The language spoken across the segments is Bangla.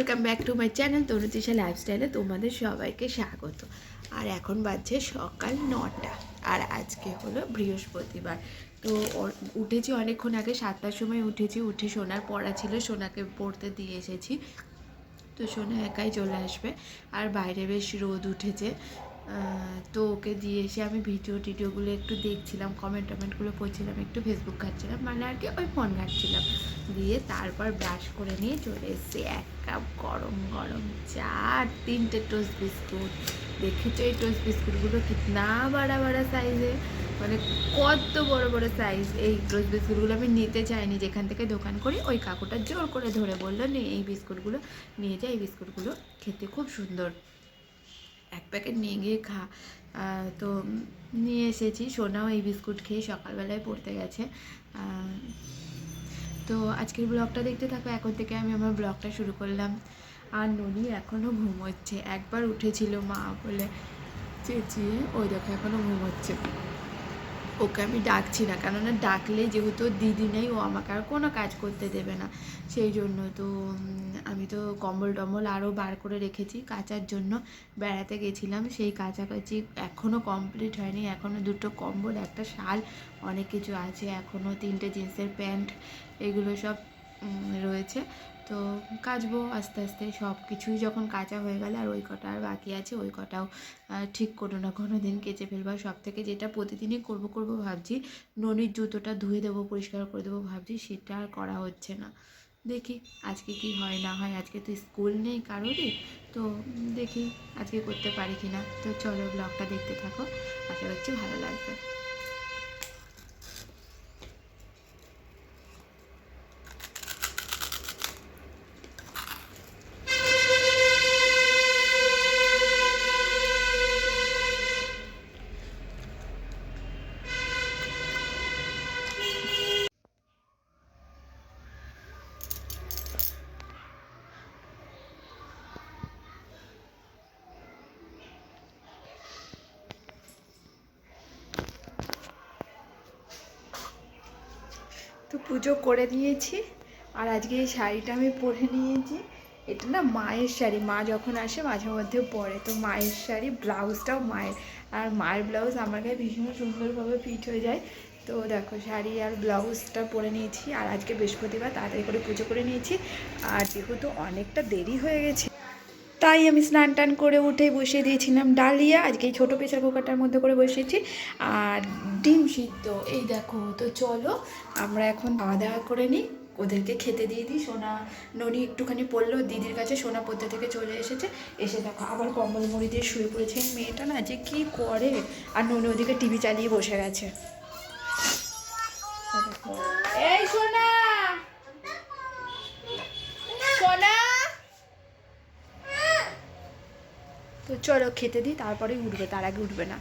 Welcome back to my channel Tanutisha লাইফস্টাইলে তোমাদের সবাইকে স্বাগত। আর এখন বাজছে সকাল নটা, আর আজকে হলো বৃহস্পতিবার। তো উঠেছি অনেকক্ষণ আগে, সাতটার সময় উঠেছি, উঠে সোনার পড়া ছিল, সোনাকে পড়তে দিয়ে এসেছি। তো সোনা একাই চলে আসবে, আর বাইরে বেশ রোদ উঠেছে। তো ওকে দিয়ে এসে আমি ভিডিও টিডিওগুলো একটু দেখছিলাম কমেন্ট টমেন্টগুলো করছিলাম একটু ফেসবুক ঘাটছিলাম মানে আর কি ওই ফোন ঘাটছিলাম। দিয়ে তারপর ব্রাশ করে নিয়ে চলে এসেছি, এক কাপ গরম গরম চা তিনটে টোস্ট বিস্কুট দেখেছ এই টোস্ট বিস্কুটগুলো কিতনা বাড়া বাড়া সাইজে মানে কত বড় বড় সাইজ এই টোস্ট বিস্কুটগুলো আমি নিতে চাইনি, যেখান থেকে দোকান করি ওই কাকুটা জোর করে ধরে বলল, নে এই বিস্কুটগুলো নিয়ে যা, এই বিস্কুটগুলো খেতে খুব সুন্দর। এক প্যাকেট নিয়ে গিয়ে খা। তো নিয়ে এসেছি। সোনাও এই বিস্কুট খেয়ে সকালবেলায় পড়তে গেছে। তো আজকের ব্লগটা দেখতে থাকো। এখন থেকে আমি আমার ব্লগটা শুরু করলাম। আর ননি এখনও ঘুমোচ্ছে। একবার উঠেছিল মা বলে, চেঁচিয়ে, ওই দেখো এখনও ঘুমোচ্ছে। ওকে আমি ডাকছি না। কেননা ডাকলে যেহেতু দিদি নেই, ও আমাকে আর কোনো কাজ করতে দেবে না। সেই জন্য তো আমি তো কম্বল টম্বল আরও বার করে রেখেছি কাচার জন্য। বেড়াতে গেছিলাম, সেই কাচাকাচি এখনও কমপ্লিট হয়নি। এখনও দুটো কম্বল, একটা শাল, অনেক কিছু আছে। এখনও তিনটে জিন্সের প্যান্ট, এগুলো সব রয়েছে। তো কাচবো আস্তে আস্তে। সব কিছুই যখন কাঁচা হয়ে গেলে, আর ওই কটা আর বাকি আছে, ওই কটাও ঠিক কোনো না কোনো দিন কেচে ফেলব। সব থেকে যেটা প্রতিদিনই করব করব ভাবছি, ননির জুতোটা ধুয়ে দেবো, পরিষ্কার করে দেবো ভাবছি, সেটা আর করা হচ্ছে না। দেখি আজকে কি হয়, না হয়। আজকে তো স্কুল নেই কারোরই। তো দেখি আজকে করতে পারি কি না তো চলো ব্লগটা দেখতে থাকো। আশা করছি ভালো লাগবে। তো পুজো করে দিয়েছি। আর আজকে এই শাড়িটা আমি পরে নিয়েছি। এটা না মায়ের শাড়ি। মা যখন আসে মাঝে মধ্যে পরে। তো মায়ের শাড়ি, ব্লাউজটাও মায়ের। আর মায়ের ব্লাউজ আমার গায়ে ভীষণ সুন্দরভাবে ফিট হয়ে যায়। তো দেখো, শাড়ি আর ব্লাউজটা পরে নিয়েছি। আর আজকে বৃহস্পতিবার, তাড়াতাড়ি করে পুজো করে নিয়েছি। আর যেহেতু অনেকটা দেরি হয়ে গেছে তাই আমি স্নান টান করে উঠে বসিয়ে দিয়েছিলাম ডালিয়া। আজকে এই ছোটো প্রেসার কুকারটার মধ্যে করে বসিয়েছি। আর ডিম সিদ্ধ, এই দেখো তো চলো, আমরা এখন খাওয়া দাওয়া করে নিই। ওদেরকে খেতে দিয়ে দিই। সোনা, ননি একটুখানি পড়ল, দিদির কাছে সোনা পড়তে থেকে চলে এসেছে। এসে দেখো আবার কম্বল মুড়ি দিয়ে শুয়ে পড়েছে। মেয়েটা না যে কী করে? আর ননি ওদিকে টিভি চালিয়ে বসে গেছে। এই তো চলো খেতে দিই তারপরে উঠবে তার আগে উঠবে না।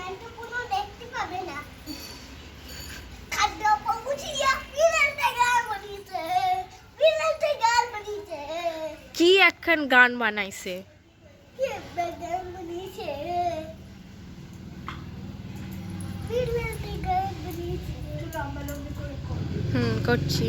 নাইতো কোনো দেখতে পাবে না খাদ্য পৌঁছিয়া বিড়ালটা গাল বানিয়েছে বিড়ালটা গাল বানিয়েছে কি একখান গান বানাইছে কি গাল বানিয়েছে বিড়ালটা গাল বানিয়েছে লম্বা লম্বা করে কর। হুম করছি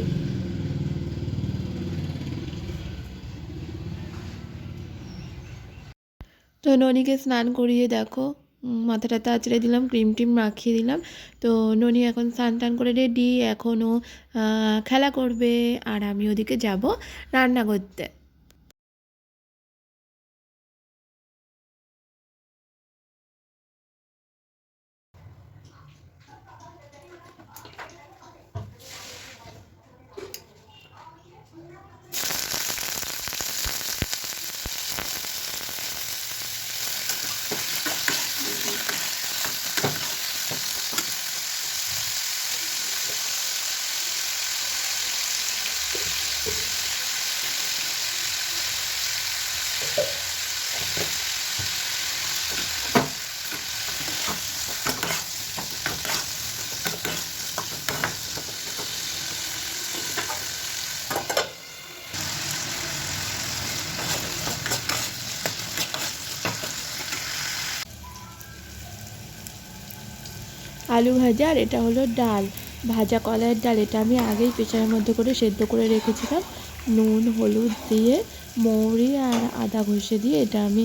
তো ননিকে স্নান করিয়ে দেখো উম, মাথাটাতে আঁচড়ে দিলাম, ক্রিম টিম মাখিয়ে দিলাম। তো ননি এখন স্নান টান করে রেডি এখনও খেলা করবে, আর আমি ওদিকে যাব রান্না করতে। আলু ভাজা আর এটা হলো ডাল। ভাজা কলাইয়ের ডাল, এটা আমি আগেই প্রেশারের মধ্যে করে সেদ্ধ করে রেখেছিলাম। নুন, হলুদ দিয়ে, মৌরি আর আদা ঘষে দিয়ে এটা আমি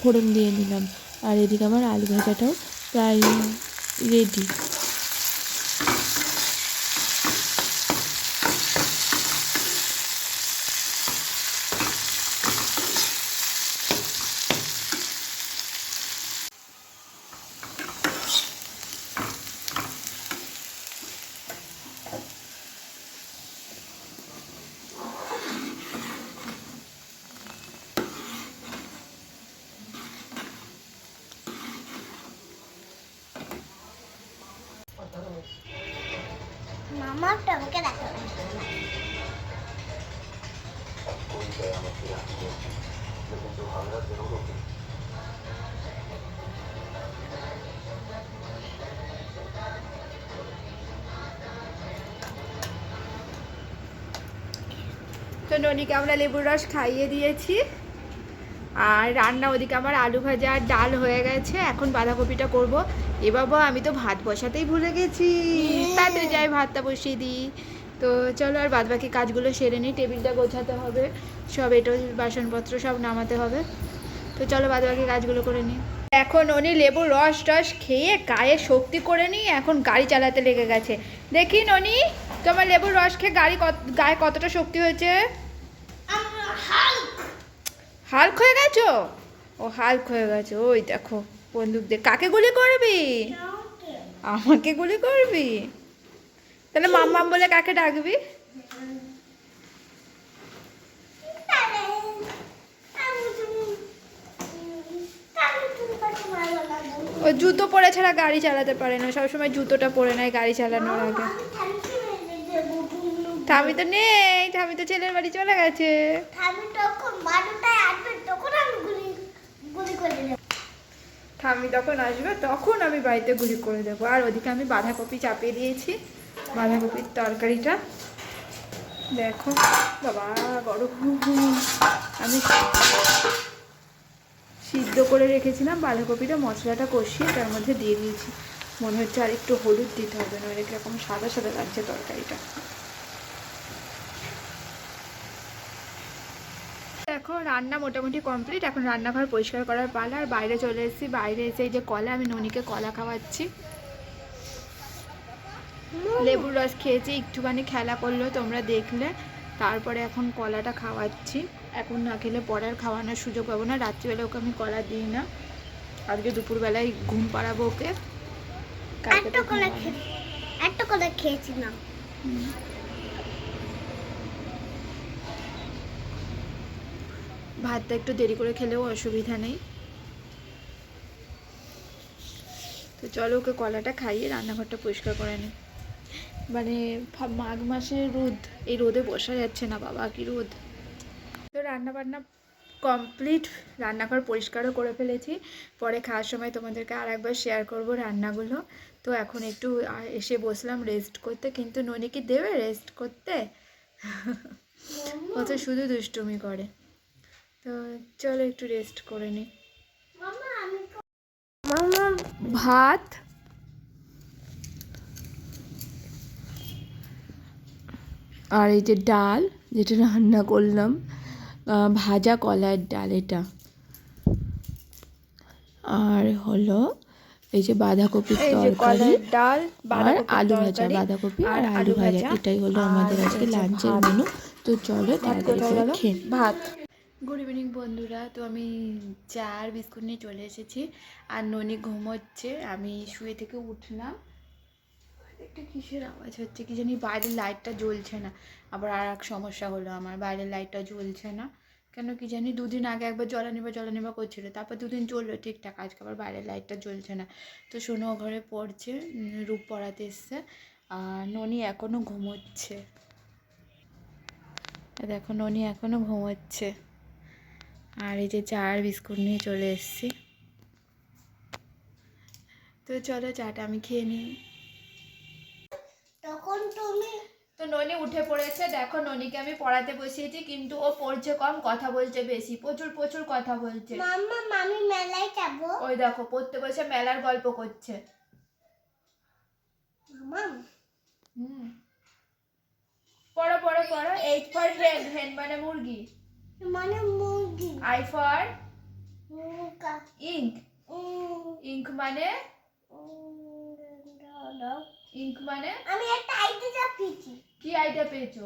ফোড়ন দিয়ে নিলাম। আর এদিকে আমার আলু ভাজাটাও প্রায় রেডি তো ননিকে আমরা লেবুর রস খাইয়ে দিয়েছি। আর রান্না ওদিকে আমার আলু ভাজা আর ডাল হয়ে গেছে এখন বাঁধাকপিটা করব। এ বাবা আমি তো ভাত বসাতেই ভুলে গেছি। তাড়াতাড়ি যাই ভাতটা বসিয়ে দিই। তো চলো আর বাদ বাকি কাজগুলো সেরে নিই টেবিলটা গোছাতে হবে। সব এটো বাসনপত্র সব নামাতে হবে। তো চলো বাদ বাকি কাজগুলো করে নিই এখন উনি লেবু রস টস খেয়ে গায়ে শক্তি করে নিই এখন গাড়ি চালাতে লেগে গেছে। দেখি ননি তোমার লেবুর রস খেয়ে গাড়ি কত গায়ে কতটা শক্তি হয়েছে? হাল্ক হাল্ক হয়ে গেছো? ও হাল্ক হয়ে গেছে ওই দেখো বন্দুক দিয়ে কাকে গুলি করবি? আমাকে গুলি করবি? তাহলে মাম্মাম বলে কাকে ডাকবি? ও জুতো পরে ছাড়া গাড়ি চালাতে পারে না সবসময় জুতোটা পরে নেয় গাড়ি চালানোর আগে। থামি তো নেই থামি তো ছেলের বাড়ি চলে গেছে। আমি ঠাম্মি তখন আসবে, তখন আমি বাড়িতে গুলি করে দেবো। আর ওদিকে আমি বাঁধাকপি চাপিয়ে দিয়েছি, বাঁধাকপির তরকারিটা। দেখো, বাবা গরম আমি সিদ্ধ করে রেখেছিলাম বাঁধাকপিটা, মশলাটা কষিয়ে তার মধ্যে দিয়ে দিয়েছি। মনে হচ্ছে আর একটু হলুদ দিতে হবে নইলে কীরকম সাদা সাদা লাগছে তরকারিটা। দেখো রান্না মোটামুটি কমপ্লিট এখন রান্নাঘর পরিষ্কার করার পালা আর বাইরে চলে এসেছি। বাইরে এসে এই যে কলা আমি ননিকে কলা খাওয়াচ্ছি। লেবুর রস খেয়েছি একটুখানি খেলা করল তোমরা দেখলে। তারপরে এখন কলাটা খাওয়াচ্ছি। এখন না খেলে পরে আর খাওয়ানোর সুযোগ পাবো না। রাত্রিবেলা ওকে আমি কলা দিই না। আজকে দুপুরবেলায় ঘুম পাড়াবো ওকে। একটা করে ঘুমাবে। খেয়ে একটা করে খেয়েছিলাম হুম। ভাতটা একটু দেরি করে খেলেও অসুবিধা নেই। তো চলো ওকে কলাটা খাইয়ে রান্নাঘরটা পরিষ্কার করে নিই মানে মাঘ মাসের রোদ এই রোদে বসা যাচ্ছে না বাবা কি রোদ। তো রান্না বান্না কমপ্লিট রান্নাঘর পরিষ্কারও করে ফেলেছি। পরে খাওয়ার সময় তোমাদেরকে আর একবার শেয়ার করব রান্নাগুলো। তো এখন একটু এসে বসলাম রেস্ট করতে কিন্তু ননি কি দেবে রেস্ট করতে? ও তো শুধু দুষ্টুমি করে। তো চলো একটু রেস্ট করে নিই মামা ভাত। আর এই যে ডাল যেটা রান্না করলাম ভাজা কলার ডাল এটা। আর হলো এই যে বাঁধাকপির যে তরকারি ডাল আর আলু ভাজা বাঁধাকপি আর আলু ভাজা। এটাই হলো আমাদের আজকে লাঞ্চের। মেনু তো চলো তাড়াতাড়ি খেয়ে ভাত। গুড ইভিনিং বন্ধুরা। তো আমি চা আর বিস্কুট নিয়ে চলে এসেছি। আর ননি ঘুমোচ্ছে। আমি শুয়ে থেকে উঠলাম। একটা কিসের আওয়াজ হচ্ছে? কি জানি বাইরের লাইটটা জ্বলছে না। আবার আর এক সমস্যা হলো। আমার বাইরের লাইটটা জ্বলছে না। কেন কি জানি দুদিন আগে একবার জ্বলানিবা জ্বলানিবা করছিল। তারপর দুদিন চলল ঠিকঠাক। আজকে আবার বাইরের লাইটটা জ্বলছে না। তো শোনো ঘরে পড়ছে। রূপ পড়াতে এসছে। আর ননি এখনও ঘুমোচ্ছে। দেখো, ননি এখনও ঘুমোচ্ছে। আর এই যে চা আর বিস্কুট নিয়ে চলে এসেছি। তো চলো চাটা আমি খেয়ে নিই। তখন তুমি তো ননি উঠে পড়েছে। দেখো ননিকে আমি পড়াতে বসিয়েছি কিন্তু ও পড়ছে কম কথা বলছে বেশি প্রচুর প্রচুর কথা বলছে। মাম্মা মামি মেলায় যাব? ওই দেখো পড়তে বসে মেলার গল্প করছে। মামা হুম। পড়ো পড়ো পড়ো এইট ফর হেন হেন মানে মুরগি। মানে মুরগি আই ফর মুরগা ইঙ্ক ইঙ্ক মানে। ইঙ্ক মানে আমি একটা আইডিয়া পেয়েছি। কি আইডিয়া পেয়েছ?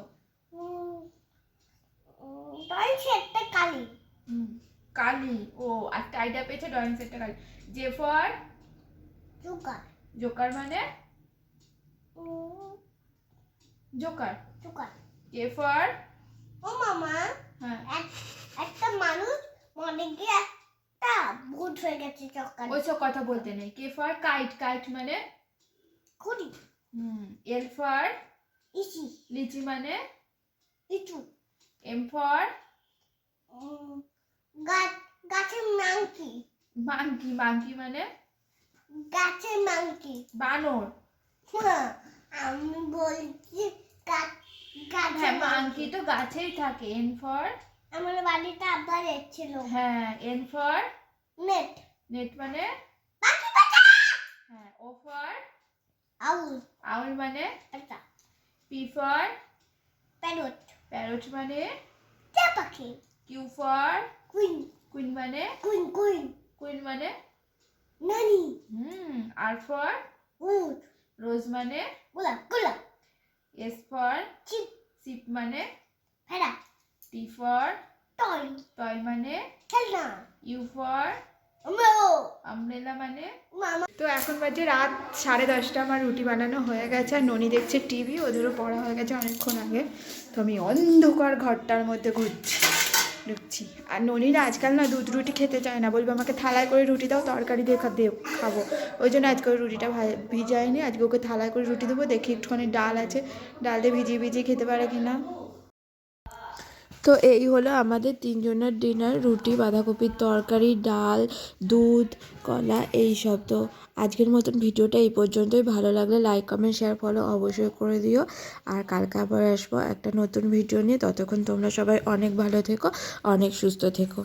তাই সেটটা কালি। কালি। ও একটা আইডিয়া পেয়েছে ড্রয়িং সেটটা কালি। জে ফর জোকার জোকার মানে? জোকার জোকার কে ফর ও মামা হ্যাঁ। এক- একটা মানুষ মনে গিয়ে একটা ভূত হয়ে গেছে চক্কার। ওইসব কথা বলতে নেই। K for? কাইট। কাইট মানে? খুঁড়ি হুম এল ফর? ইসি লিচি মানে? ইটু এম ফর? গাছ গাছের মাংকি। মাংকি। মাংকি মানে? গাছের মাংকি। বানর। হ্যাঁ, আমি বলছি গাছ হ্যাঁ মাংকি তো গাছেই থাকে এন ফর আমার বাড়িতে আবার এসেছিল। হ্যাঁ এন ফর নেট। নেট মানে? হ্যাঁ ও ফর আউল। আউল মানে? P for parrot. প্যারট মানে? পাখি। Q for queen. কুইন মানে? Queen queen. কুইন মানে? নানি। হুম আর ফর উট। রোজ মানে? গোলাপ গোলাপ। এস ফর চিপ চিপ মানে ফেরা টি ফর টয় টয় মানে খেলনা। ইউ ফর আমরেলা মানে মামা তো এখন বাজে রাত সাড়ে দশটা আমার রুটি বানানো হয়ে গেছে আর ননি দেখছে টিভি ওদেরও পড়া হয়ে গেছে অনেকক্ষণ আগে। তো আমি অন্ধকার ঘরটার মধ্যে ঘুরছি। ঢুকছি আর ননিরা আজকাল না দুধ রুটি খেতে চায় না। বলবে, আমাকে থালায় করে রুটি দাও, তরকারি দিয়ে দেব খাব। ওই জন্য আজকে রুটিটা ভিজায়নি। আজকে ওকে থালায় করে রুটি দেবো, দেখি একটুখানি ডাল আছে। ডাল দিয়ে ভিজিয়ে ভিজিয়ে খেতে পারে কি না তো এই হলো আমাদের তিনজনের ডিনার, রুটি, বাঁধাকপির তরকারি, ডাল, দুধ, কলা, এই সব। তো আজকের মতন ভিডিওটা এই পর্যন্তই। ভালো লাগলে লাইক কমেন্ট শেয়ার ফলো অবশ্যই করে দিও। আর কালকে আবার আসব একটা নতুন ভিডিও নিয়ে। ততক্ষণ তোমরা সবাই অনেক ভালো থেকো, অনেক সুস্থ থেকো।